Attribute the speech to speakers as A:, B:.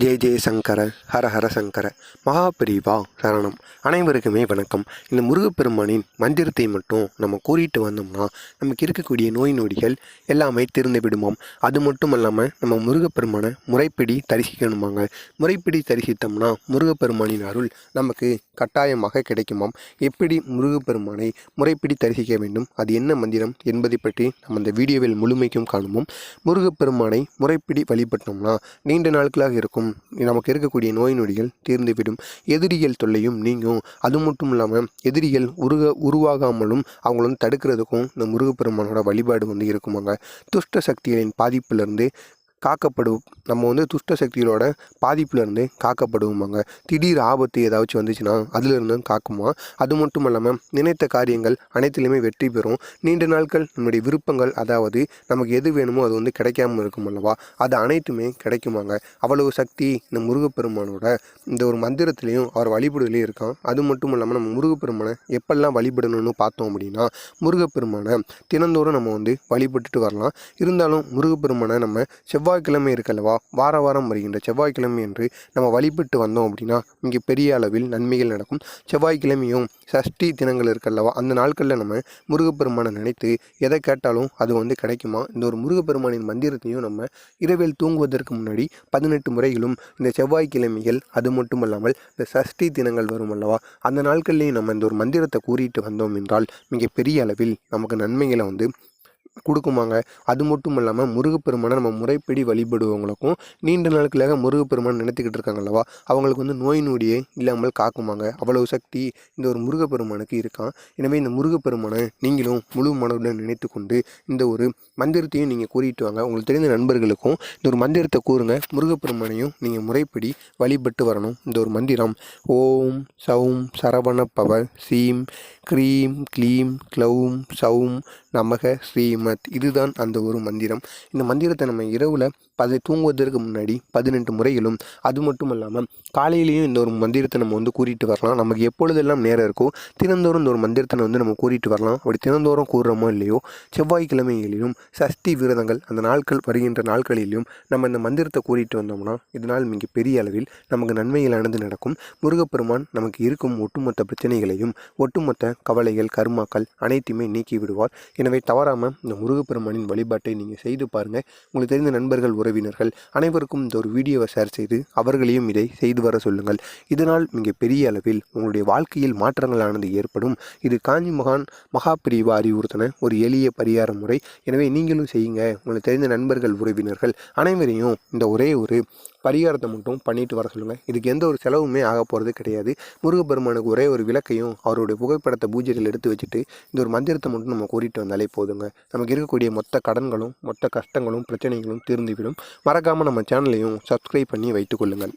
A: ஜெய ஜெய சங்கர ஹர ஹர சங்கர மகாபிரிவா சரணம். அனைவருக்குமே வணக்கம். இந்த முருகப்பெருமானின் மந்திரத்தை மட்டும் நம்ம கூறிட்டு வந்தோம்னா நமக்கு இருக்கக்கூடிய நோய் நொடிகள் எல்லாமே திறந்து விடுமாம். அது மட்டும் இல்லாமல் நம்ம முருகப்பெருமானை முறைப்படி தரிசிக்கணுமாங்க. முறைப்படி தரிசித்தோம்னா முருகப்பெருமானின் அருள் நமக்கு கட்டாயமாக கிடைக்குமாம். எப்படி முருகப்பெருமானை முறைப்படி தரிசிக்க வேண்டும்? அது என்ன மந்திரம் என்பதை பற்றி நம்ம இந்த வீடியோவில் முழுமைக்கும் காணுவோம். முருகப்பெருமானை முறைப்படி வழிபட்டோம்னா நீண்ட நாட்களாக இருக்கும் நமக்கு இருக்கக்கூடிய நோய் நொடிகள் தீர்ந்துவிடும். எதிரிகள் தொல்லையும் நீங்கும். அது மட்டும் இல்லாமல் எதிரிகள் உருக உருவாகாமலும் அவங்கள வந்து தடுக்கிறதுக்கும் இந்த முருகப்பெருமானோட வழிபாடு வந்து இருக்குமாங்க. துஷ்ட சக்திகளின் பாதிப்பிலிருந்து காக்கப்படும். நம்ம வந்து துஷ்ட சக்திகளோட பாதிப்புலேருந்து காக்கப்படுவோமாங்க. திடீர் ஆபத்து ஏதாச்சும் வந்துச்சுன்னா அதிலிருந்து காக்குமா? அது மட்டும் இல்லாமல் நினைத்த காரியங்கள் அனைத்துலேயுமே வெற்றி பெறும். நீண்ட நாட்கள் நம்முடைய விருப்பங்கள் அதாவது நமக்கு எது வேணுமோ அது வந்து கிடைக்காம இருக்கும் அல்லவா? அது அனைத்துமே கிடைக்குமாங்க. அவ்வளவு சக்தி இந்த முருகப்பெருமானோட இந்த ஒரு மந்திரத்துலேயும் அவர் வழிபடுதலையும் இருக்கான் அது மட்டும் இல்லாமல் நம்ம முருகப்பெருமானை எப்பெல்லாம் வழிபடணும்னு பார்த்தோம் அப்படின்னா முருகப்பெருமானை தினந்தோறும் நம்ம வந்து வழிபட்டுட்டு வரலாம். இருந்தாலும் முருகப்பெருமானை நம்ம செவ்வாய் செவ்வாய்க்கிழமை இருக்கல்லவா? வார வாரம் வருகின்ற செவ்வாய்க்கிழமை என்று நம்ம வழிபட்டு வந்தோம் அப்படின்னா இங்கே பெரிய அளவில் நன்மைகள் நடக்கும். செவ்வாய்க்கிழமையும் சஷ்டி தினங்கள் இருக்கல்லவா? அந்த நாட்களில் நம்ம முருகப்பெருமானை நினைத்து எதை கேட்டாலும் அது வந்து கிடைக்குமா? இந்த ஒரு முருகப்பெருமானின் மந்திரத்தையும் நம்ம இரவில் தூங்குவதற்கு முன்னாடி பதினெட்டு முறைகளும் இந்த செவ்வாய்க்கிழமைகள் அது மட்டுமல்லாமல் இந்த சஷ்டி தினங்கள் வரும் அல்லவா? அந்த நாட்கள்லேயும் நம்ம இந்த ஒரு மந்திரத்தை கூறிட்டு வந்தோம் என்றால் மிக பெரிய அளவில் நமக்கு நன்மைகளை வந்து கொடுக்குமாங்க. அது மட்டும் இல்லாமல் முருகப்பெருமானை நம்ம முறைப்படி வழிபடுவவங்களுக்கும் நீண்ட நாட்களாக முருகப்பெருமான் நினைத்துக்கிட்டு இருக்காங்க அல்லவா? அவங்களுக்கு வந்து நோய் நொடியே இல்லாமல் காக்குமாங்க. அவ்வளவு சக்தி இந்த ஒரு முருகப்பெருமானுக்கு இருக்கான் எனவே இந்த முருகப்பெருமானை நீங்களும் முழு மனதுடன் நினைத்து கொண்டு இந்த ஒரு மந்திரத்தையும் நீங்கள் கூறிட்டு வாங்க. உங்களுக்கு தெரிந்த நண்பர்களுக்கும் இந்த ஒரு மந்திரத்தை கூறுங்க. முருகப்பெருமானையும் நீங்கள் முறைப்படி வழிபட்டு வரணும். இந்த ஒரு மந்திரம். ஓம் சௌம் சரவண பவ சீம் க்ரீம் க்ளீம் க்ளௌம் சௌம் நமக ஸ்ரீமத். இதுதான் அந்த ஒரு மந்திரம். இந்த மந்திரத்தை நம்ம இரவில் பதி தூங்குவதற்கு முன்னாடி பதினெட்டு முறைகளும் அது மட்டும் இல்லாமல் காலையிலையும் இந்த ஒரு மந்திரத்தை நம்ம வந்து கூறிட்டு வரலாம். நமக்கு எப்பொழுதெல்லாம் நேரம் இருக்கோ தினந்தோறும் இந்த ஒரு மந்திரத்தை வந்து நம்ம கூறிட்டு வரலாம். அப்படி தினந்தோறும் கூறுறோமோ இல்லையோ செவ்வாய்க்கிழமைகளிலும் சஷ்டி விரதங்கள் அந்த நாட்கள் வருகின்ற நாட்களிலும் நம்ம இந்த மந்திரத்தை கூறிட்டு வந்தோம்னா இதனால் மிக பெரிய அளவில் நமக்கு நன்மைகளானது நடக்கும். முருகப்பெருமான் நமக்கு இருக்கும் ஒட்டுமொத்த பிரச்சனைகளையும் ஒட்டுமொத்த கவலைகள் கர்மாக்கள் அனைத்தையுமே நீக்கி விடுவார் எனவே தவறாமல் இந்த முருகப்பெருமானின் வழிபாட்டை நீங்கள் செய்து பாருங்கள் உங்களுக்கு தெரிந்த நண்பர்கள் உறவினர்கள் அனைவருக்கும் இந்த ஒரு வீடியோவை ஷேர் செய்து அவர்களையும் இதை செய்து வர சொல்லுங்கள். இதனால் மிக பெரிய அளவில் உங்களுடைய வாழ்க்கையில் மாற்றங்களானது ஏற்படும். இது காஞ்சி மகான் மகாபிரிவா அறிவுறுத்தின ஒரு எளிய பரிகார முறை. எனவே நீங்களும் செய்யுங்க. உங்களுக்கு தெரிந்த நண்பர்கள் உறவினர்கள் அனைவரையும் இந்த ஒரே ஒரு பரிகாரத்தை மட்டும் பண்ணிட்டு வர சொல்லுங்கள் இதுக்கு எந்த ஒரு செலவுமே ஆக போகிறது கிடையாது. முருகப்பெருமானுக்கு ஒரே ஒரு விளக்கையும் அவருடைய புகைப்படத்தை பூஜைகள் எடுத்து வச்சுட்டு இந்த ஒரு மந்திரத்தை மட்டும் நம்ம கூறிட்டு வந்தாலே போதுங்க. நமக்கு இருக்கக்கூடிய மொத்த கடன்களும் மொத்த கஷ்டங்களும் பிரச்சனைகளும் தீர்ந்துவிடும். மறக்காமல் நம்ம சேனலையும் சப்ஸ்கிரைப் பண்ணி வைத்துக்கொள்ளுங்கள்